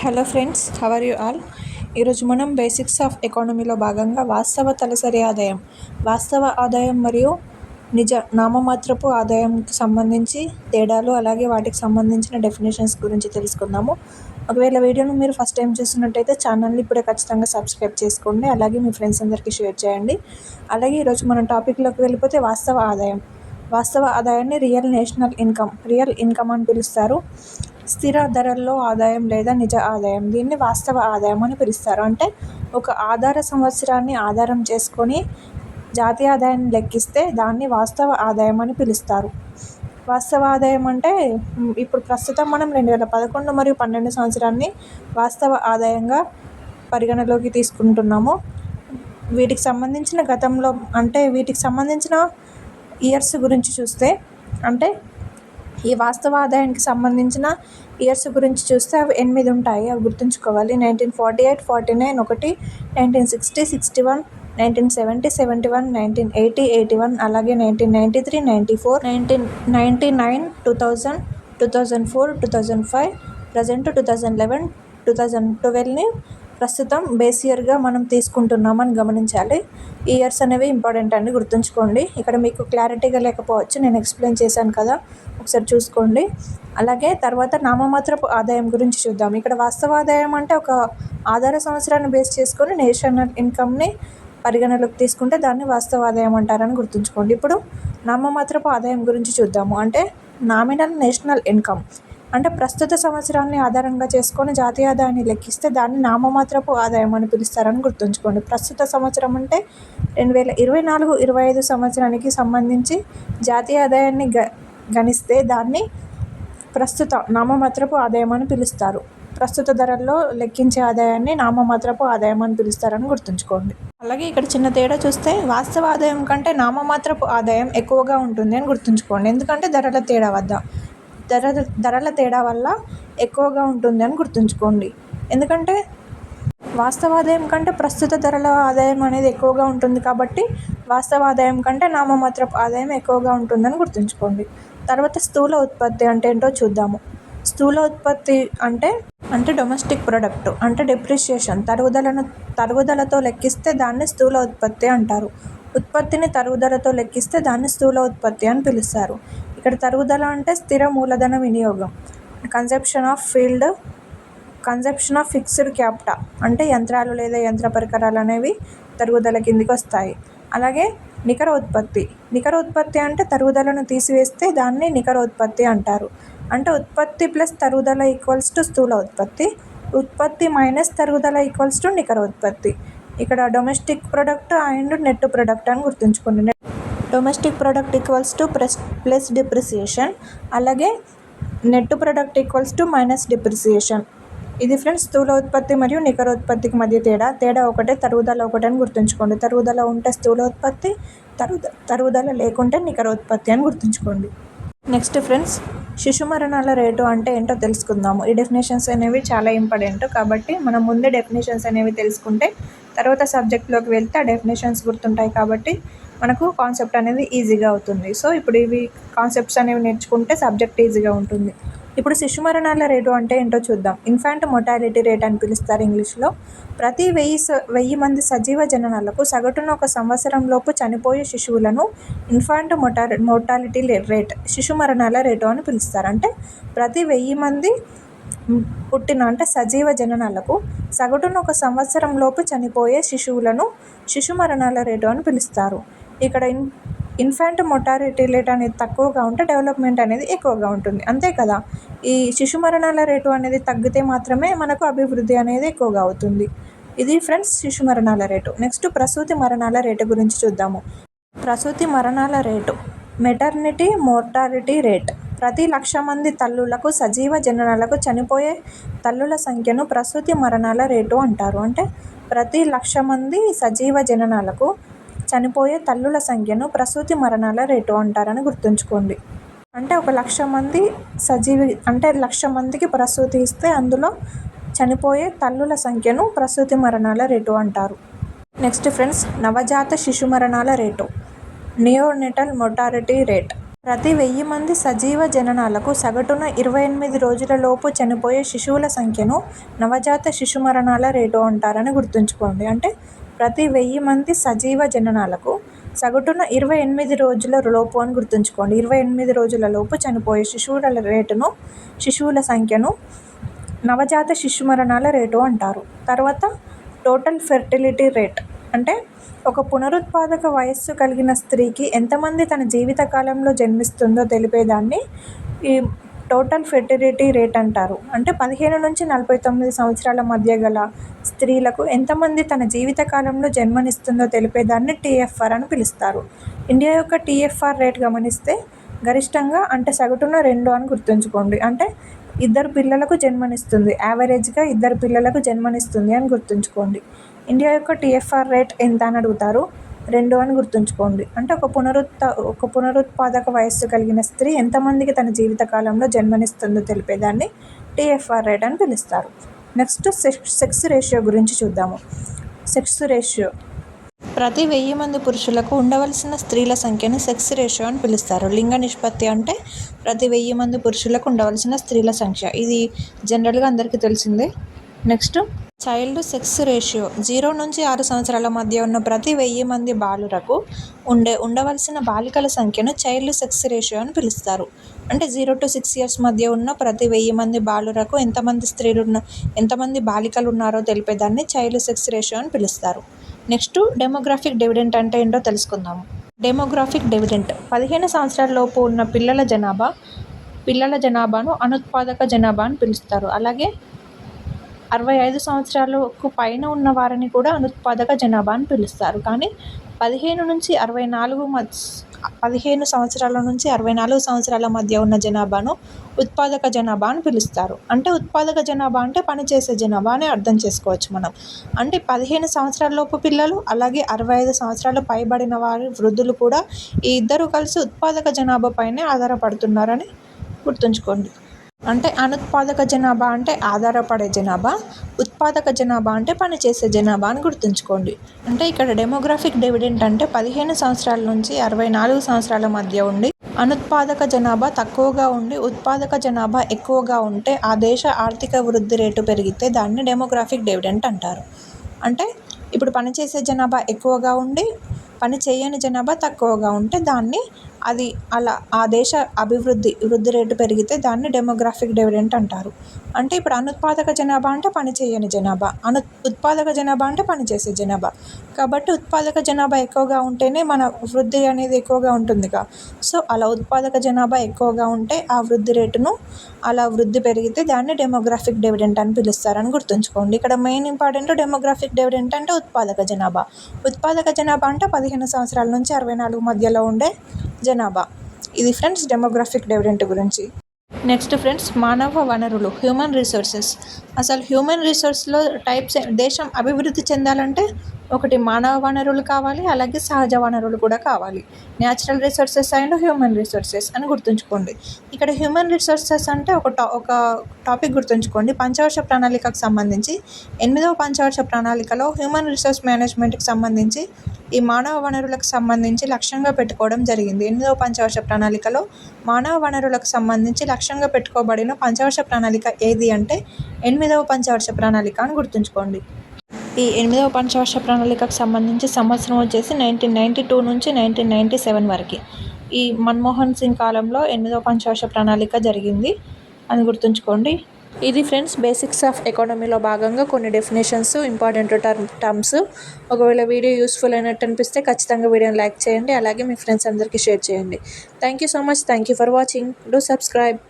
Hello friends how are you all ఈరోజు మనం basics of ఎకానమీలో భాగంగా వాస్తవ తలసరి ఆదాయం వాస్తవ ఆదాయం మరియు నిజ నామమాత్రపు ఆదాయంకి సంబంధించి తేడాలు అలాగే వాటికి సంబంధించిన డెఫినేషన్స్ గురించి తెలుసుకుందాము. ఒకవేళ వీడియోను మీరు ఫస్ట్ టైం చూస్తున్నట్టయితే ఛానల్ని ఇప్పుడే ఖచ్చితంగా సబ్స్క్రైబ్ చేసుకోండి అలాగే మీ ఫ్రెండ్స్ అందరికీ షేర్ చేయండి. అలాగే ఈరోజు మనం టాపిక్లోకి వెళ్ళిపోతే వాస్తవ ఆదాయం వాస్తవ ఆదాయాన్ని real national income real income అని పిలుస్తారు. స్థిర ధరల్లో ఆదాయం లేదా నిజ ఆదాయం. దీన్ని వాస్తవ ఆదాయం అని పిలుస్తారు. అంటే ఒక ఆధార సంవత్సరాన్ని ఆధారం చేసుకొని జాతీయ ఆదాయాన్ని లెక్కిస్తే దాన్ని వాస్తవ ఆదాయం అని పిలుస్తారు. వాస్తవ ఆదాయం అంటే ఇప్పుడు ప్రస్తుతం మనం రెండు వేల పదకొండు మరియు పన్నెండు సంవత్సరాన్ని వాస్తవ ఆదాయంగా పరిగణలోకి తీసుకుంటున్నాము. వీటికి సంబంధించిన గతంలో అంటే వీటికి సంబంధించిన ఇయర్స్ గురించి చూస్తే అంటే ఈ వాస్తవ ఆదాయానికి సంబంధించిన ఇయర్స్ గురించి చూస్తే అవి ఎనిమిది ఉంటాయి. అవి గుర్తుంచుకోవాలి. Nineteen forty eight forty nine ఒకటి nineteen sixty sixty one nineteen seventy seventy one nineteen eighty eighty one అలాగే nineteen ninety three ninety four nineteen ninety nine two thousand two thousand four two thousand five present two thousand eleven two thousand ట్వెల్వ్ని ప్రస్తుతం base ఇయర్గా మనం తీసుకుంటున్నామని గమనించాలి. Years అనేవి important అండి గుర్తుంచుకోండి. ఇక్కడ మీకు క్లారిటీగా లేకపోవచ్చు నేను ఎక్స్ప్లెయిన్ చేశాను కదా. ఒకసారి చూసుకోండి. అలాగే తర్వాత నామమాత్రపు ఆదాయం గురించి చూద్దాం. ఇక్కడ వాస్తవ ఆదాయం అంటే ఒక ఆధార సంవత్సరాన్ని బేస్ చేసుకొని నేషనల్ ఇన్కమ్ని పరిగణలోకి తీసుకుంటే దాన్ని వాస్తవ ఆదాయం అంటారని గుర్తుంచుకోండి. ఇప్పుడు నామమాత్రపు ఆదాయం గురించి చూద్దాము. అంటే నామినల్ నేషనల్ ఇన్కమ్. అంటే ప్రస్తుత సంవత్సరాన్ని ఆధారంగా చేసుకొని జాతీయ ఆదాయాన్ని లెక్కిస్తే దాన్ని నామమాత్రపు ఆదాయం అని పిలుస్తారని గుర్తుంచుకోండి. ప్రస్తుత సంవత్సరం అంటే రెండు వేల ఇరవై నాలుగు ఇరవై ఐదు సంవత్సరానికి సంబంధించి జాతీయ ఆదాయాన్ని గ గణిస్తే దాన్ని ప్రస్తుత నామమాత్రపు ఆదాయం అని పిలుస్తారు. ప్రస్తుత ధరల్లో లెక్కించే ఆదాయాన్ని నామమాత్రపు ఆదాయం అని పిలుస్తారని గుర్తుంచుకోండి. అలాగే ఇక్కడ చిన్న తేడా చూస్తే వాస్తవ ఆదాయం కంటే నామమాత్రపు ఆదాయం ఎక్కువగా ఉంటుంది అని గుర్తుంచుకోండి. ఎందుకంటే ధరల తేడా వద్ద ధర ధరల తేడా వల్ల ఎక్కువగా ఉంటుంది అని గుర్తుంచుకోండి. ఎందుకంటే వాస్తవ ఆదాయం కంటే ప్రస్తుత ధరల ఆదాయం అనేది ఎక్కువగా ఉంటుంది కాబట్టి వాస్తవ ఆదాయం కంటే నామమాత్రపు ఆదాయం ఎక్కువగా ఉంటుందని గుర్తుంచుకోండి. తర్వాత స్థూల ఉత్పత్తి అంటే ఏంటో చూద్దాము. స్థూల ఉత్పత్తి అంటే అంటే డొమెస్టిక్ ప్రొడక్ట్ అంటే డిప్రిషియేషన్ తరుగుదలను తరుగుదలతో లెక్కిస్తే దాన్ని స్థూల ఉత్పత్తి అంటారు. ఉత్పత్తిని తరుగుదలతో లెక్కిస్తే దాన్ని స్థూల ఉత్పత్తి అని పిలుస్తారు. ఇక్కడ తరుగుదల అంటే స్థిర మూలధన వినియోగం. Consumption of field consumption of fixed capital అంటే యంత్రాలు లేదా యంత్ర పరికరాలు అనేవి తరుగుదల కిందికి వస్తాయి. అలాగే నికర ఉత్పత్తి. నికర ఉత్పత్తి అంటే తరుగుదలను తీసివేస్తే దాన్ని నికర ఉత్పత్తి అంటారు. అంటే ఉత్పత్తి ప్లస్ తరుగుదల ఈక్వల్స్ టు స్థూల ఉత్పత్తి. ఉత్పత్తి మైనస్ తరుగుదల ఈక్వల్స్ టు నికర ఉత్పత్తి. ఇక్కడ domestic product and net product అని గుర్తుంచుకోండి. Domestic product equals to plus plus depreciation అలాగే net product equals to minus depreciation. ఇది ఫ్రెండ్స్ స్థూల ఉత్పత్తి మరియు నికర ఉత్పత్తికి మధ్య తేడా. తేడా ఒకటే తరుగుదల ఒకటే అని గుర్తుంచుకోండి. తరుగుదల ఉంటే స్థూల ఉత్పత్తి తరుగుద తరుగుదల లేకుంటే నికర ఉత్పత్తి అని గుర్తుంచుకోండి. నెక్స్ట్ ఫ్రెండ్స్ శిశు మరణాల రేటు అంటే ఏంటో తెలుసుకుందాము. ఈ డెఫినేషన్స్ అనేవి చాలా ఇంపార్టెంట్ కాబట్టి మనం ముందే డెఫినేషన్స్ అనేవి తెలుసుకుంటే తర్వాత సబ్జెక్ట్లోకి వెళ్తే ఆ డెఫినేషన్స్ గుర్తుంటాయి కాబట్టి మనకు కాన్సెప్ట్ అనేది ఈజీగా అవుతుంది. సో ఇప్పుడు ఇవి కాన్సెప్ట్స్ అనేవి నేర్చుకుంటే సబ్జెక్ట్ ఈజీగా ఉంటుంది. ఇప్పుడు శిశు మరణాల రేటు అంటే ఏంటో చూద్దాం. ఇన్ఫాంట్ మొటాలిటీ రేట్ అని పిలుస్తారు ఇంగ్లీష్లో. ప్రతి వెయ్యి వెయ్యి మంది సజీవ జననాలకు సగటున ఒక సంవత్సరంలోపు చనిపోయే శిశువులను ఇన్ఫాంట్ మొటా మోర్టాలిటీ రేట్ శిశు మరణాల రేటు అని పిలుస్తారు. అంటే ప్రతి వెయ్యి మంది పుట్టిన అంటే సజీవ జననాలకు సగటున ఒక సంవత్సరంలోపు చనిపోయే శిశువులను శిశు మరణాల రేటు అని పిలుస్తారు. ఇక్కడ ఇన్ ఇన్ఫాంట్ మొటారిటీ రేట్ అనేది తక్కువగా ఉంటే డెవలప్మెంట్ అనేది ఎక్కువగా ఉంటుంది. అంతే కదా? ఈ శిశు మరణాల రేటు అనేది తగ్గితే మాత్రమే మనకు అభివృద్ధి అనేది ఎక్కువగా అవుతుంది. ఇది ఫ్రెండ్స్ శిశు మరణాల రేటు. నెక్స్ట్ ప్రసూతి మరణాల రేటు గురించి చూద్దాము. ప్రసూతి మరణాల రేటు. Maternity mortality rate. ప్రతి లక్ష మంది తల్లులకు సజీవ జననాలకు చనిపోయే తల్లుల సంఖ్యను ప్రసూతి మరణాల రేటు అంటారు. అంటే ప్రతి లక్ష మంది సజీవ జననాలకు చనిపోయే తల్లుల సంఖ్యను ప్రసూతి మరణాల రేటు అంటారని గుర్తుంచుకోండి. అంటే ఒక లక్ష మంది సజీవి అంటే లక్ష మందికి ప్రసూతి ఇస్తే అందులో చనిపోయే తల్లుల సంఖ్యను ప్రసూతి మరణాల రేటు అంటారు. నెక్స్ట్ ఫ్రెండ్స్ నవజాత శిశు మరణాల రేటు. Neonatal mortality rate. ప్రతి వెయ్యి మంది సజీవ జననాలకు సగటున ఇరవై ఎనిమిది రోజులలోపు చనిపోయే శిశువుల సంఖ్యను నవజాత శిశు మరణాల రేటు అంటారని గుర్తుంచుకోండి. అంటే ప్రతి వెయ్యి మంది సజీవ జననాలకు సగటున ఇరవై ఎనిమిది రోజుల లోపు అని గుర్తుంచుకోండి. ఇరవై ఎనిమిది రోజుల లోపు చనిపోయే శిశువుల రేటును శిశువుల సంఖ్యను నవజాత శిశు మరణాల రేటు అంటారు. తర్వాత టోటల్ ఫెర్టిలిటీ రేట్ అంటే ఒక పునరుత్పాదక వయస్సు కలిగిన స్త్రీకి ఎంతమంది తన జీవితకాలంలో జన్మిస్తుందో తెలిపేదాన్ని ఈ టోటల్ ఫెర్టిలిటీ రేట్ అంటారు. అంటే పదిహేను నుంచి నలభై తొమ్మిది సంవత్సరాల మధ్య గల స్త్రీలకు ఎంతమంది తన జీవితకాలంలో జన్మనిస్తుందో తెలిపేదాన్ని టీఎఫ్ఆర్ అని పిలుస్తారు. ఇండియా యొక్క టీఎఫ్ఆర్ రేట్ గమనిస్తే గరిష్టంగా అంటే సగటున రెండు అని గుర్తుంచుకోండి. అంటే ఇద్దరు పిల్లలకు జన్మనిస్తుంది. యావరేజ్గా ఇద్దరు పిల్లలకు జన్మనిస్తుంది అని గుర్తుంచుకోండి. ఇండియా యొక్క టీఎఫ్ఆర్ రేట్ ఎంత అని అడుగుతారు? రెండు అని గుర్తుంచుకోండి. అంటే ఒక పునరుత్త ఒక పునరుత్పాదక వయస్సు కలిగిన స్త్రీ ఎంతమందికి తన జీవితకాలంలో జన్మనిస్తుందో తెలిపేదాన్ని టీఎఫ్ఆర్ రేట్ అని పిలుస్తారు. నెక్స్ట్ సెక్స్ సెక్స్ రేషియో గురించి చూద్దాము. Sex ratio. ప్రతి వెయ్యి మంది పురుషులకు ఉండవలసిన స్త్రీల సంఖ్యను సెక్స్ రేషియో అని పిలుస్తారు. లింగ నిష్పత్తి అంటే ప్రతి వెయ్యి మంది పురుషులకు ఉండవలసిన స్త్రీల సంఖ్య. ఇది జనరల్గా అందరికీ తెలిసిందే. Next child sex ratio. Zero నుంచి ఆరు సంవత్సరాల మధ్య ఉన్న ప్రతి వెయ్యి మంది బాలురకు ఉండే ఉండవలసిన బాలికల సంఖ్యను చైల్డ్ సెక్స్ రేషియో అని పిలుస్తారు. అంటే జీరో టు సిక్స్ ఇయర్స్ మధ్య ఉన్న ప్రతి వెయ్యి మంది బాలురకు ఎంతమంది స్త్రీలు ఉన్న ఎంతమంది బాలికలు ఉన్నారో తెలిపేదాన్ని చైల్డ్ సెక్స్ రేషియో అని పిలుస్తారు. నెక్స్ట్ డెమోగ్రాఫిక్ డివిడెంట్ అంటే ఏంటో తెలుసుకుందాము. Demographic dividend. పదిహేను సంవత్సరాల లోపు ఉన్న పిల్లల జనాభా పిల్లల జనాభాను అనుత్పాదక జనాభా అని పిలుస్తారు. అలాగే అరవై ఐదు సంవత్సరాలకు పైన ఉన్న వారిని కూడా అనుత్పాదక జనాభా అని పిలుస్తారు. కానీ పదిహేను నుంచి అరవై నాలుగు మధ్య పదిహేను సంవత్సరాల నుంచి అరవై నాలుగు సంవత్సరాల మధ్య ఉన్న జనాభాను ఉత్పాదక జనాభా అని పిలుస్తారు. అంటే ఉత్పాదక జనాభా అంటే పనిచేసే జనాభా అని అర్థం చేసుకోవచ్చు మనం. అంటే పదిహేను సంవత్సరాలలోపు పిల్లలు అలాగే అరవై ఐదు సంవత్సరాలు పైబడిన వారి వృద్ధులు కూడా ఈ ఇద్దరు కలిసి ఉత్పాదక జనాభా పైనే ఆధారపడుతున్నారని గుర్తుంచుకోండి. అంటే అనుత్పాదక జనాభా అంటే ఆధారపడే జనాభా ఉత్పాదక జనాభా అంటే పనిచేసే జనాభా అని గుర్తుంచుకోండి. అంటే ఇక్కడ డెమోగ్రాఫిక్ డివిడెంట్ అంటే పదిహేను సంవత్సరాల నుంచి అరవై నాలుగు సంవత్సరాల మధ్య ఉండి అనుత్పాదక జనాభా తక్కువగా ఉండి ఉత్పాదక జనాభా ఎక్కువగా ఉంటే ఆ దేశ ఆర్థిక వృద్ధి రేటు పెరిగితే దాన్ని డెమోగ్రాఫిక్ డివిడెంట్ అంటారు. అంటే ఇప్పుడు పనిచేసే జనాభా ఎక్కువగా ఉండి పని చేయని జనాభా తక్కువగా ఉంటే దాన్ని అది అలా ఆ దేశ అభివృద్ధి వృద్ధి రేటు పెరిగితే దాన్ని డెమోగ్రాఫిక్ డివిడెంట్ అంటారు. అంటే ఇప్పుడు అనుత్పాదక జనాభా అంటే పని చేయని జనాభా అను ఉత్పాదక జనాభా అంటే పనిచేసే జనాభా. కాబట్టి ఉత్పాదక జనాభా ఎక్కువగా ఉంటేనే మన వృద్ధి అనేది ఎక్కువగా ఉంటుందిగా. సో అలా ఉత్పాదక జనాభా ఎక్కువగా ఉంటే ఆ వృద్ధి రేటును అలా వృద్ధి పెరిగితే దాన్ని డెమోగ్రాఫిక్ డివిడెంట్ అని పిలుస్తారని గుర్తుంచుకోండి. ఇక్కడ మెయిన్ ఇంపార్టెంట్ డెమోగ్రాఫిక్ డివిడెంట్ అంటే ఉత్పాదక జనాభా. ఉత్పాదక జనాభా అంటే పదిహేను సంవత్సరాల నుంచి అరవై నాలుగు మధ్యలో ఉండే జనాభా. ఇది ఫ్రెండ్స్ డెమోగ్రాఫిక్ డివిడెంట్ గురించి. నెక్స్ట్ ఫ్రెండ్స్ మానవ వనరులు హ్యూమన్ రిసోర్సెస్. అసలు హ్యూమన్ రిసోర్స్లో టైప్స్ దేశం అభివృద్ధి చెందాలంటే ఒకటి మానవ వనరులు కావాలి అలాగే సహజ వనరులు కూడా కావాలి. Natural resources and human resources అని గుర్తుంచుకోండి. ఇక్కడ హ్యూమన్ రిసోర్సెస్ అంటే ఒక టా ఒక టాపిక్ గుర్తుంచుకోండి. పంచవర్ష ప్రణాళికకు సంబంధించి ఎనిమిదవ పంచవర్ష ప్రణాళికలో హ్యూమన్ రిసోర్స్ మేనేజ్మెంట్కి సంబంధించి ఈ మానవ వనరులకు సంబంధించి లక్ష్యంగా పెట్టుకోవడం జరిగింది. ఎనిమిదవ పంచవర్ష ప్రణాళికలో మానవ వనరులకు సంబంధించి లక్ష్యంగా పెట్టుకోబడిన పంచవర్ష ప్రణాళిక ఏది అంటే ఎనిమిదవ పంచవర్ష ప్రణాళిక అని గుర్తుంచుకోండి. ఈ ఎనిమిదవ పంచవర్ష ప్రణాళికకు సంబంధించి సంవత్సరం వచ్చేసి నైన్టీన్ నైంటీ టూ నుంచి నైన్టీన్ నైంటీ సెవెన్ వరకు. ఈ మన్మోహన్ సింగ్ కాలంలో ఎనిమిదవ పంచవర్ష ప్రణాళిక జరిగింది. అని గుర్తుంచుకోండి. ఇది ఫ్రెండ్స్ బేసిక్స్ ఆఫ్ ఎకానమీలో భాగంగా కొన్ని డెఫినేషన్స్ ఇంపార్టెంట్ టర్మ్ టర్మ్స్. ఒకవేళ వీడియో యూస్ఫుల్ అయినట్టు అనిపిస్తే ఖచ్చితంగా వీడియోని లైక్ చేయండి. అలాగే మీ ఫ్రెండ్స్ అందరికీ షేర్ చేయండి. Thank you so much. Thank you for watching. Do subscribe.